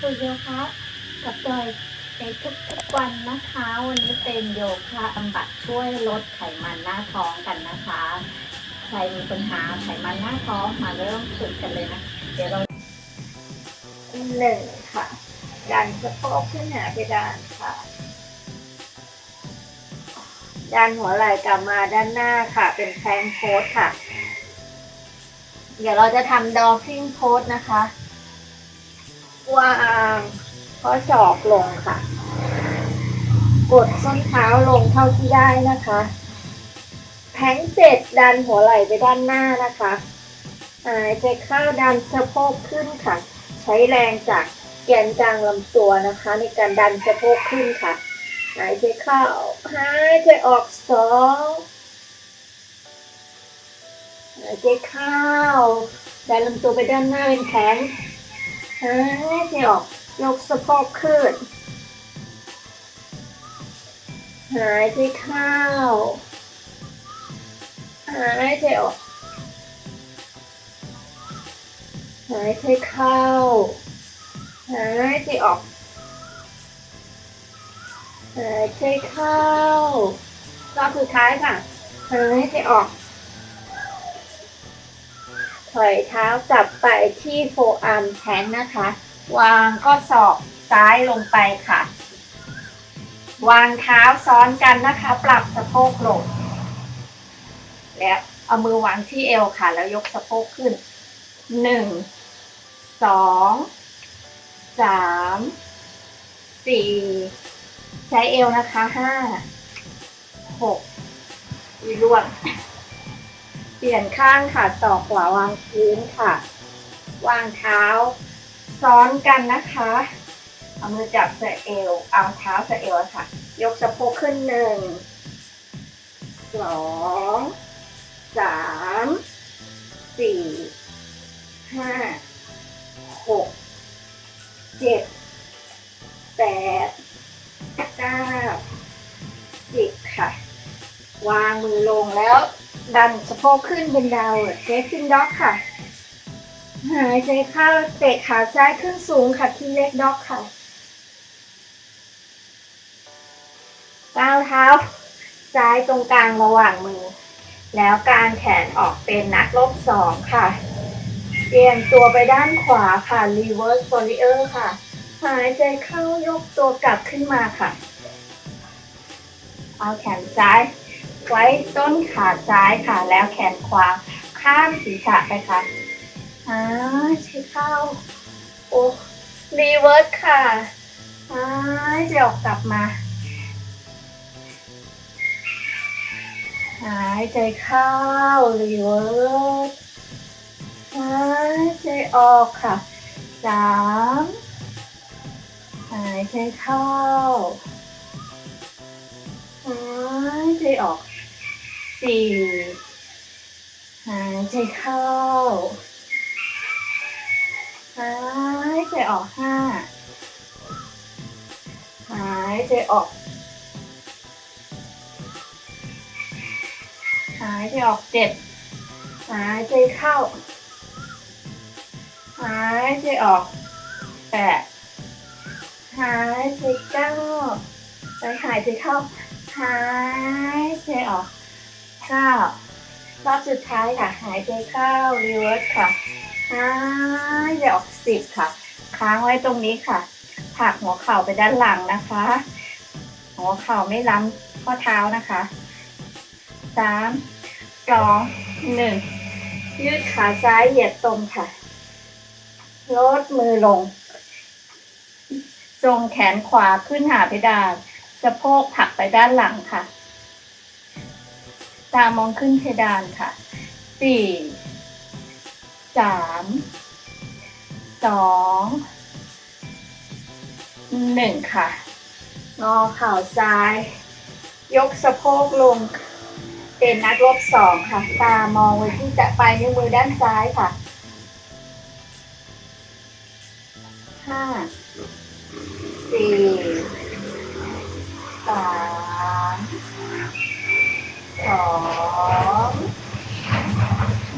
ฝึกโยคะกับจอยในทุกๆวันนะคะ วันนี้เป็นโยคะบำบัดช่วยลดไขมันหน้าท้องกันนะคะ ใครมีปัญหาไขมันหน้าท้องมาเริ่มฝึกกันเลยนะ เดี๋ยวเราหนึ่งค่ะ ดันสะโพกขึ้นหาเพดานค่ะ ดันหัวไหล่กลับมาด้านหน้าค่ะ เป็นแพงโพสค่ะ เดี๋ยวเราจะทำดอฟฟิ้งโพสนะคะ วางข้อศอกลงค่ะ กดส้นเท้าลงเท่าที่ได้นะคะแพงเสร็จดันหัวไหล่ไปด้านหน้านะคะหายใจเข้าดันสะโพกขึ้นค่ะ ใช้แรงจากแกนกลางลำตัวนะคะ ในการดันสะโพกขึ้นค่ะ หายใจเข้าหายใจออกสองหายใจเข้าดันลำตัวไปด้านหน้าเป็นแขน หายใจออกยกสะโพกขึ้น หายใจเข้า หายใจออก หายใจเข้า หายใจออก หายใจเข้ารอบสุดท้ายค่ะ หายใจออก ถอยเท้ากลับไปที่โฟอาร์มแทงนะคะ วางก็ศอกซ้ายลงไปค่ะ วางเท้าซ้อนกันนะคะ ปรับสะโพกลง แล้วเอามือวางที่เอวค่ะ แล้วยกสะโพกขึ้น หนึ่ง สอง สาม สี่ ใช้เอวนะคะ ห้า หกวีล่วง เปลี่ยนข้างค่ะศอกขวาวางพื้นค่ะ วางเท้า ซ้อนกันนะคะเอามือจับสะเอวเอาเท้าสะเอวค่ะ ยกสะโพกขึ้นหนึ่งสองสามสี่ห้าหกเจ็ดแปดเก้าสิบค่ะ วางมือลงแล้ว ดันสะโพกขึ้นเป็นดาวเทสซิ่งด็อกค่ะ หายใจเข้าเตะขาซ้ายขึ้นสูงค่ะที่เล็กด็อกค่ะก้าวเท้า ซ้ายตรงกลางระหว่างมือ แล้วกางแขนออกเป็นนักลบสองค่ะเปลี่ยนตัวไปด้านขวาค่ะ reverse warrior ค่ะ หายใจเข้ายกตัวกลับขึ้นมาค่ะ เอาแขนซ้าย ไว้ต้นขาซ้ายค่ะ แล้วแขนขวาข้ามศีรษะไปค่ะหายใจเข้า โอ้ reverse ค่ะหายใจออกกลับมาหายใจเข้า reverse หายใจออกค่ะสามหายใจเข้าหายใจออก สี่หายใจเข้าหายใจออกห้าหายใจออกหายใจออกเจ็ดหายใจเข้า หายใจออกแปดหายใจเข้าหายใจเข้า หายใจออก เก้ารอบสุดท้ายค่ะ หายใจเข้า reverse ค่ะหายใจออกสิบค่ะ ค้างไว้ตรงนี้ค่ะผลักหัวเข่าไปด้านหลังนะคะ หัวเข่าไม่ล้ำข้อเท้านะคะสามสองหนึ่งยืดขาซ้ายเหยียดตรงค่ะลดมือลง ทรงแขนขวาขึ้นหาเพดานสะโพกผลักไปด้านหลังค่ะ ตามองขึ้นเพดานค่ะสี่สามสองหนึ่งค่ะ งอเข่าซ้าย ยกสะโพกลง เป็นนักลบสองค่ะ ตามองไว้ที่จะปลายนิ้วมือด้านซ้ายค่ะห้าสี่สาม สอง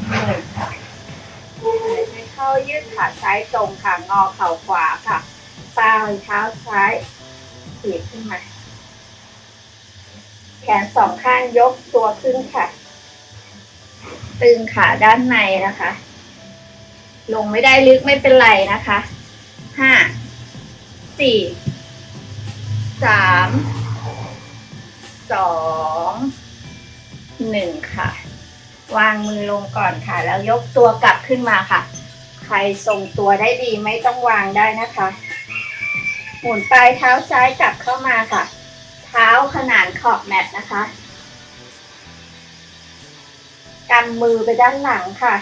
หนึ่งค่ะเข้ายืดขาซ้ายตรงค่ะ งอเข่าขวาค่ะปลายเท้าซ้ายถีบขึ้นมา แขนสองข้างยกตัวขึ้นค่ะ ตึงขาด้านในนะคะ ลงไม่ได้ลึกไม่เป็นไรนะคะห้าสี่สามสอง หนึ่งค่ะ วางมือลงก่อนค่ะ แล้วยกตัวกลับขึ้นมาค่ะ ใครทรงตัวได้ดีไม่ต้องวางได้นะคะ หมุนปลายเท้าซ้ายกลับเข้ามาค่ะ เท้าขนานขอบแมตนะคะกำมือไปด้านหลังค่ะ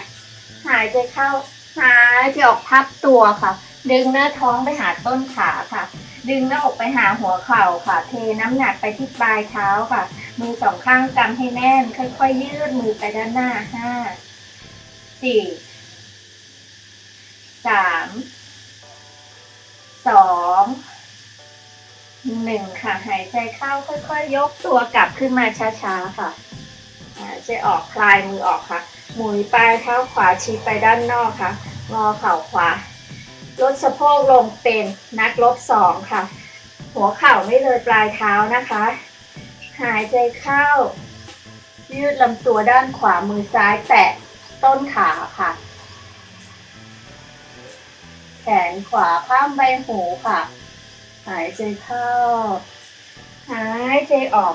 หายใจเข้าหายใจออกพับตัวค่ะ ดึงหน้าท้องไปหาต้นขาค่ะ ดึงหน้าอกไปหาหัวเข่าค่ะ เทน้ำหนักไปที่ปลายเท้าค่ะ มือสองข้างกำให้แน่น ค่อยๆ ยืดมือไปด้านหน้าห้าสี่สามสองหนึ่งค่ะหายใจเข้าค่อยๆ ยกตัวกลับขึ้นมาช้าๆค่ะหายใจออกคลายมือออกค่ะ หมุนปลายเท้าขวาชี้ไปด้านนอกค่ะงอเข่าขวา ลดสะโพกลงเป็นนักลบสองค่ะ หัวเข่าไม่เลยปลายเท้านะคะ หายใจเข้า ยืดลำตัวด้านขวามือซ้ายแตะต้นขาค่ะ แขนขวาข้ามใบหูค่ะ หายใจเข้า หายใจออก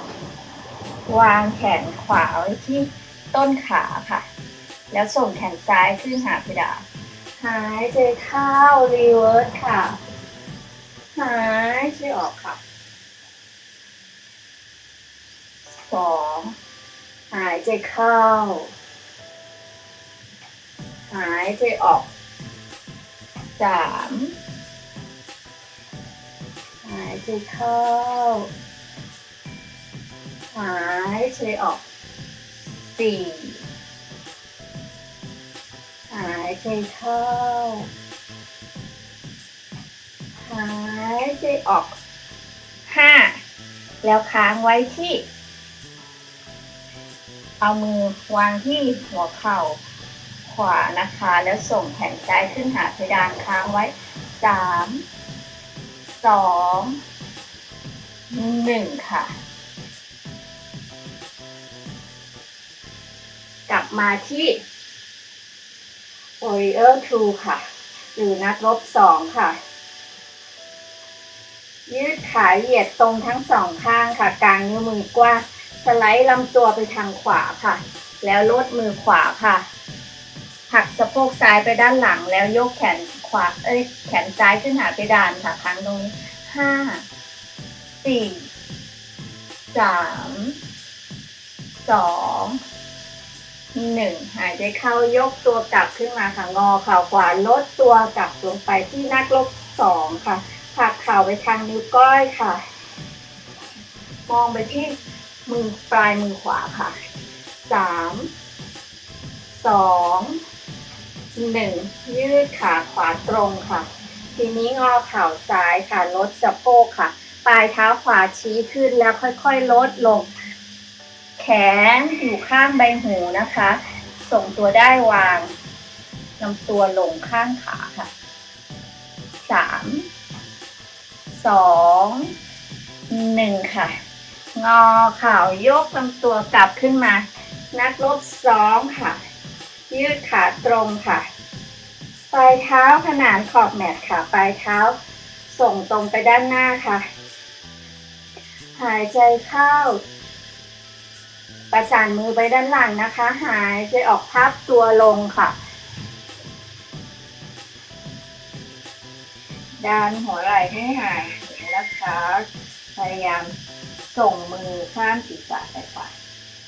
วางแขนขวาไว้ที่ต้นขาค่ะ แล้วส่งแขนซ้ายขึ้นหาเพดาน หายใจเข้ารีเวิร์สค่ะ หายใจออกค่ะสองหายใจเข้า หายใจออกสามหายใจเข้า หายใจออกสี่ายใจเข้า หายใจออกห้าแล้วค้างไว้ที่ เอามือวางที่หัวเข่า ขวานะคะ แล้วส่งแขนซ้ายขึ้นหาเพดานค้างไว้สามสองหนึ่งค่ะ กลับมาที่ Warrior 2 ค่ะหรือนักรบสองค่ะ ยืดขาเหยียดตรงทั้งสองข้างค่ะกลางนิ้วมือกว้างสไลด์ลำตัวไปทางขวาค่ะ แล้วลดมือขวาค่ะผักสะโพกซ้ายไปด้านหลัง แล้วยกแขนขวาเอ้ยแขนซ้ายขึ้นหาเพดานค่ะครั้งตรงนี้ห้าสี่สามสอง หนึ่งหายใจเข้ายกตัวกลับขึ้นมาค่ะงอเข่าขวาลดตัวกลับลงไปที่นักลบสองค่ะผลักเข่าไปทางนิ้วก้อยค่ะ มองไปที่มือปลายมือขวาค่ะสามสองหนึ่งยืดขาขวาตรงค่ะ ทีนี้งอเข่าซ้ายค่ะลดสะโพกค่ะ ปลายเท้าขวาชี้ขึ้นแล้วค่อยๆ ลดลง ขนอยู่ข้างใบหูนะคะ ส่งตัวได้วางลำตัวลงข้างขาค่ะสามสองหนึ่งค่ะ งอเข่ายกลำตัวกลับขึ้นมา นักลบสองค่ะ ยืดขาตรงค่ะ ปลายเท้าขนานขอบแมตค่ะ ปลายเท้าส่งตรงไปด้านหน้าค่ะ หายใจเข้า ประสานมือไปด้านหลังนะคะ หายใจออกพับตัวลงค่ะด้านหัวไหล่ให้หางนะคะพยายามส่งมือข้ามศีรษะไปขวา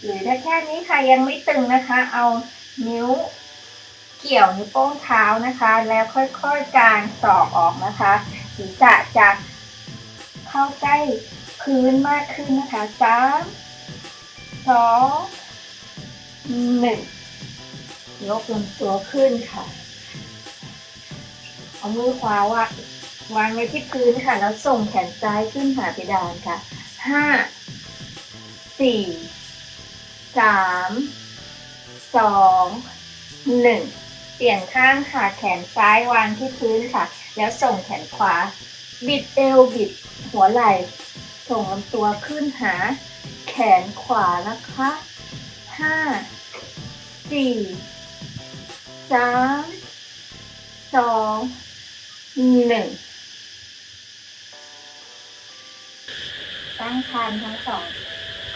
หรือถ้าแค่นี้ค่ะยังไม่ตึงนะคะ เอานิ้วเกี่ยวนิ้วโป้งเท้านะคะ แล้วค่อยๆกางศอกออกนะคะ ศีรษะจะเข้าใกล้พื้นมากขึ้นนะคะสาม สองหนึ่งยกลำตัวขึ้นค่ะ เอามือขวาวางวางไว้ที่พื้นค่ะ แล้วส่งแขนซ้ายขึ้นหาเพดานค่ะห้าสี่สามสองหนึ่งเปลี่ยนข้างค่ะ แขนซ้ายวางที่พื้นค่ะ แล้วส่งแขนขวา บิดเอวบิดหัวไหล่ ส่งลำตัวขึ้นหา นขวานะคะห้าสี่สามสองหนึ่งตั้งคานทั้งสอง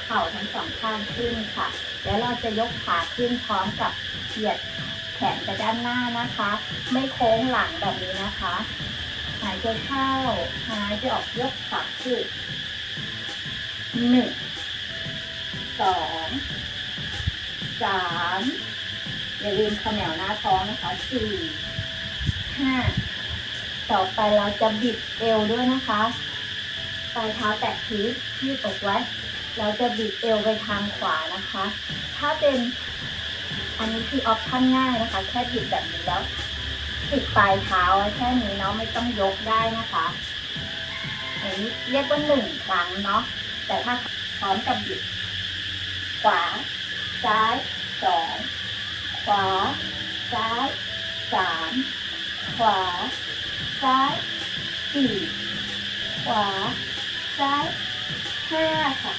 เข่าทั้งสองข้างขึ้นค่ะ แล้วเราจะยกขาขึ้นพร้อมกับเหยียดแขนไปด้านหน้านะคะ ไม่โค้งหลังแบบนี้นะคะ หายใจเข้าหายใจออกยกขาขึ้นหนึ่ง สองสามอย่าลืมขมวหน้าท้องนะคะสี่ห้าต่อไปเราจะบิดเอวด้วยนะคะปลายเท้าแตะพื้นยืดอกไว้ เราจะบิดเอวไปทางขวานะคะ ถ้าเป็นอันนี้คือออปชั่นง่ายนะคะ แค่บิดแบบนี้แล้วติดปลายเท้าแค่นี้เนาะไม่ต้องยกได้นะคะอันนี้เรียกว่าหนึ่งครั้งเนาะแต่ถ้าพร้อมกับบิด ขวา ซ้ายสองขวา ซ้ายสามขวา ซ้ายสี่ขวา ซ้ายห้าค่ะ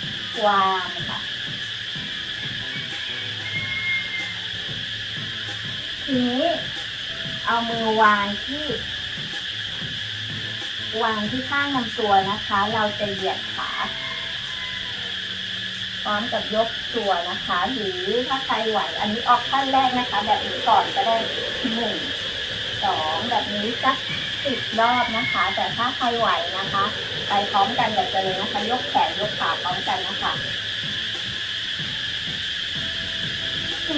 วางค่ะทีนี้เอามือวางที่ วางที่ข้างลำตัวนะคะ เราจะเหยียด พร้อมกับยกตัวนะคะ หรือถ้าใครไหวอันนี้ออกขั้นแรกนะคะ แบบนี้ก่อนก็ได้หนึ่งสองแบบนี้สักสิบรอบนะคะ แต่ถ้าใครไหวนะคะ ไปพร้อมกันแบบเลยนะคะ ยกแขนยกขาพร้อมกันนะคะ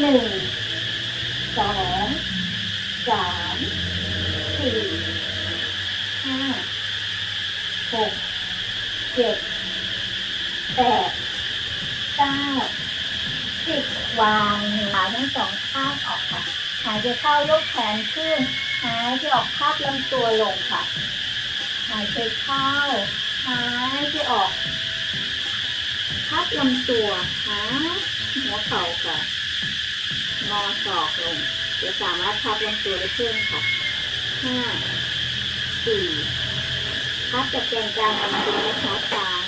หนึ่งสองสามสี่ห้าหกเจ็ดแปด เก้าสิบวางขาทั้งสองข้างออกค่ะ หายใจเข้ายกแขนขึ้น หายใจออกคาบลำตัวลงค่ะ หายใจเข้า หายใจออกพับลำตัวหาหัวเข่าค่ะงอศอกลงจะสามารถพับลำตัวได้เพิ่มค่ะห้าสี่พับจากแกนกลางลำตัวนะคะสาม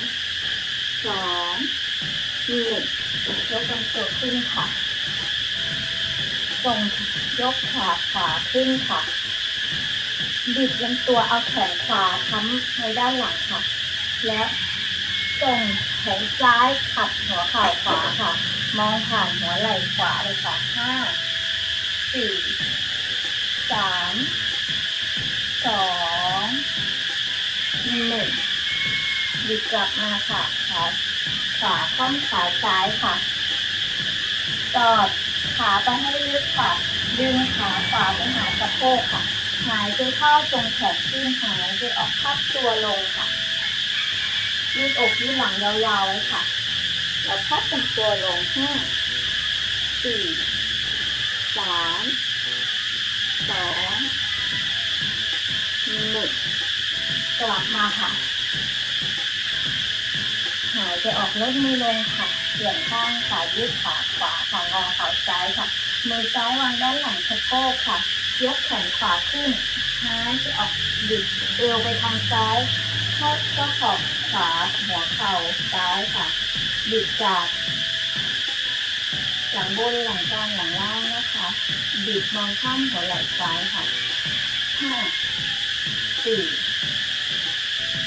สองหนึ่ง ยกลำตัวขึ้นค่ะส่งยกขาขวาขึ้นค่ะ บิดลำตัวเอาแขนขวาค้ำไว้ด้านหลังค่ะ และส่งแขนซ้ายขัดหัวเข่าขวาค่ะ มองผ่านหัวไหล่ขวาเลยค่ะห้าสี่สามสองหนึ่งบิดกลับมาค่ะขา ขวาข้อมขาซ้ายค่ะกอดขาไปให้ลึกค่ะ ดึงขาขวาไปหาสะโพกค่ะ หายใจเข้าตรงแขนขึ้นหายใจออกพับตัวลงค่ะ ยืดอกยืดหลังยาวๆไว้ค่ะ แล้วพับตัวลงห้าสี่สามสองหนึ่งกลับมาค่ะายใจออกลดมือลงค่ะเปลี่ยนข้างขายืดขาขวาค่ะงอเข่าซ้ายค่ะ มือซ้ายวางด้านหลังสะโพกค่ะ ยกแขนขวาขึ้นหายใจออกบิดเอวไปทางซ้ายทอดก็ขอบขวาหัวเข่าซ้ายค่ะ บิดจากหลังบนหลังกลางหลังล่างนะคะ บิดมองข้ามหัวไหล่ซ้ายค่ะห้าสี่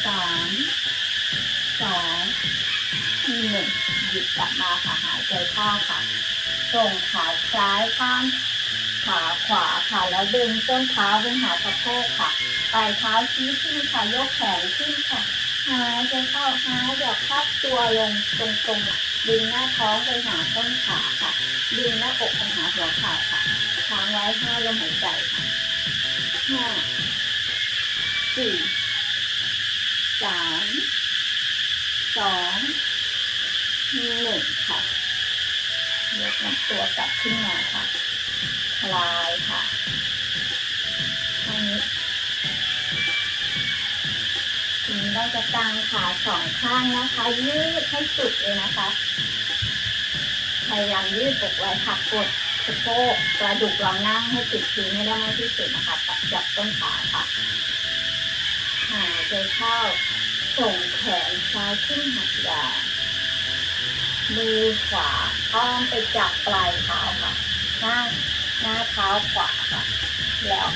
สามสอง ทีหนึ่งหยุดกลับมาค่ะหายใจเข้าค่ะส่งขาซ้ายข้างขาขวาค่ะแล้วดึงต้นเท้าไปหาสะโพกค่ะปลายเท้าชี้ขึ้นค่ะยกแขนขึ้นค่ะหายใจเข้าหายใจออกพับตัวลงตรงๆดึงหน้าท้องไปหาต้นขาค่ะดึงหน้าอกไปหาหัวเข่าค่ะค้างไว้ห้าลมหายใจค่ะห้าสี่สามสอง หนึ่งค่ะยกลำตัวกลับขึ้นมาค่ะ คลายค่ะอันนี้ทีนี้เราจะกางขาสองข้างนะคะ ยืดให้สุดเลยนะคะ พยายามยืดอกไว้ค่ะกดสะโพกกระดูกเรานั่งให้ติดพื้นให้ได้มากที่สุดนะคะจับต้นขาค่ะหายใจใจเข้าส่งแขนซ้ายขึ้นหักยา มือขวาอ้อมไปจับปลายเท้าค่ะหน้าหน้าเท้าขวาค่ะแล้ว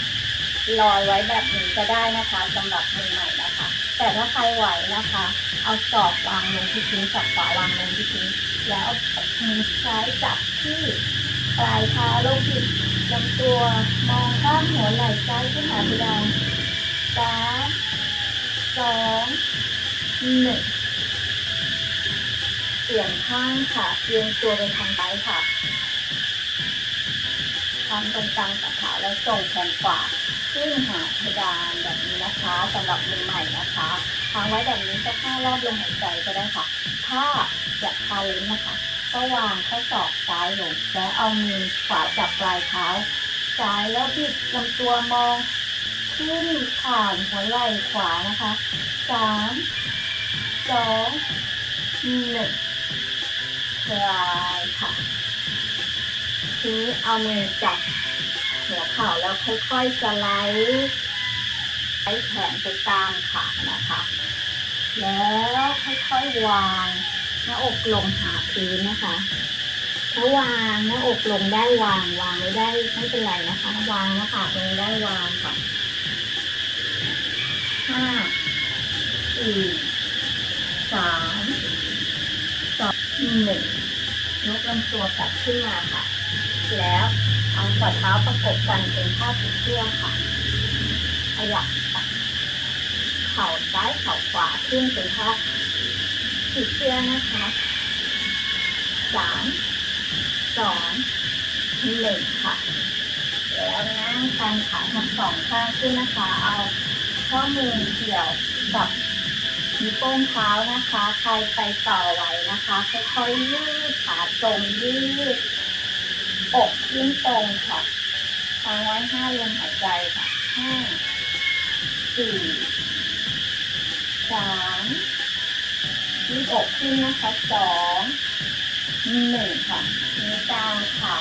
ลอยไว้แบบนี้ก็ได้นะคะสำหรับมือใหม่นะคะ แต่ถ้าใครไหวนะคะ เอาศอกวางลงที่พื้นศอกขวาวางลงที่พื้นแล้วมือซ้ายจับที่ปลายเท้าลงบิดลำตัวมองข้างหัวไหล่ซ้ายขึ้นหาเพดานสามสองหนึ่ง เปลี่ยนข้างค่ะเอียงตัวไปทางซ้ายค่ะทำตรงกลางฝ่าเท้าแล้วส่งแขนขวาขึ้นหาเพดานแบบนี้นะคะสำหรับมือใหม่นะคะทางไว้แบบนี้สักห้ารอบลมหายใจก็ได้ค่ะ ถ้าอยากทาลิ้นนะคะ ก็วางข้อศอกซ้ายลงแล้วเอามือขวาจับปลายเท้าซ้ายแล้วบิดลำตัวมองขึ้นผ่านหัวไหล่ขวานะคะสามสองหนึ่ง คลายค่ะ ทีนี้เอามือจับหัวเข่าแล้วค่อยๆสไลด์ใช้แขนไปตามขานะคะ แล้วค่อยๆวางหน้าอกลงหาพื้นนะคะถ้าวางหน้าอกลงได้วางวางไม่ได้ไม่เป็นไรนะคะ วางหน้าผากลงได้วางค่ะห้าสี่สาม หนึ่งยกลำตัวกลับขึ้นมาค่ะ แล้วเอาฝ่าเท้าประกบกันเป็นท่าผีเสื้อค่ะขยับเข่าซ้ายเข่าขวาขึ้นเป็นท่าผีเสื้อนะคะสามสองหนึ่งค่ะ แล้วนั่งชันขาทั้งสองข้างขึ้นนะคะ เอาข้อมือเกี่ยวกับ นิ้วโป้งเท้านะคะ ใครไปต่อไหวนะคะ ค่อยๆยืดขาตรงยืดอกขึ้นตรงค่ะทางไว้ห้าลมหายใจค่ะห้าสี่สามยืดอกขึ้นนะคะสองหนึ่งค่ะนิ้วกลางขา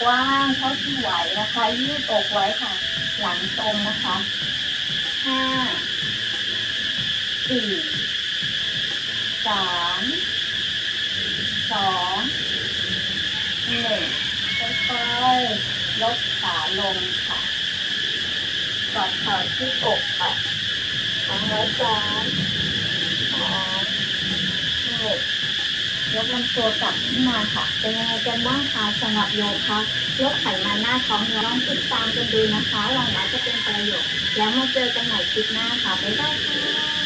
กว้างเท่าที่ไหวนะคะ ยืดอกไว้ค่ะ หลังตรงนะคะห้า สี่สามสองหนึ่งค่อยๆลดขาลงค่ะกอดเข่าที่อกค่ะทางไว้สามสองหนึ่งยกลำตัวกลับขึ้นมาค่ะ เป็นยังไงกันบ้างคะสำหรับโยคะลดไขมันหน้าท้องเนี่ยลองติดตามกันดูนะคะหวังว่าจะเป็นประโยชน์แล้วมาเจอกันใหม่คลิปหน้าค่ะ บ๊ายบายค่ะ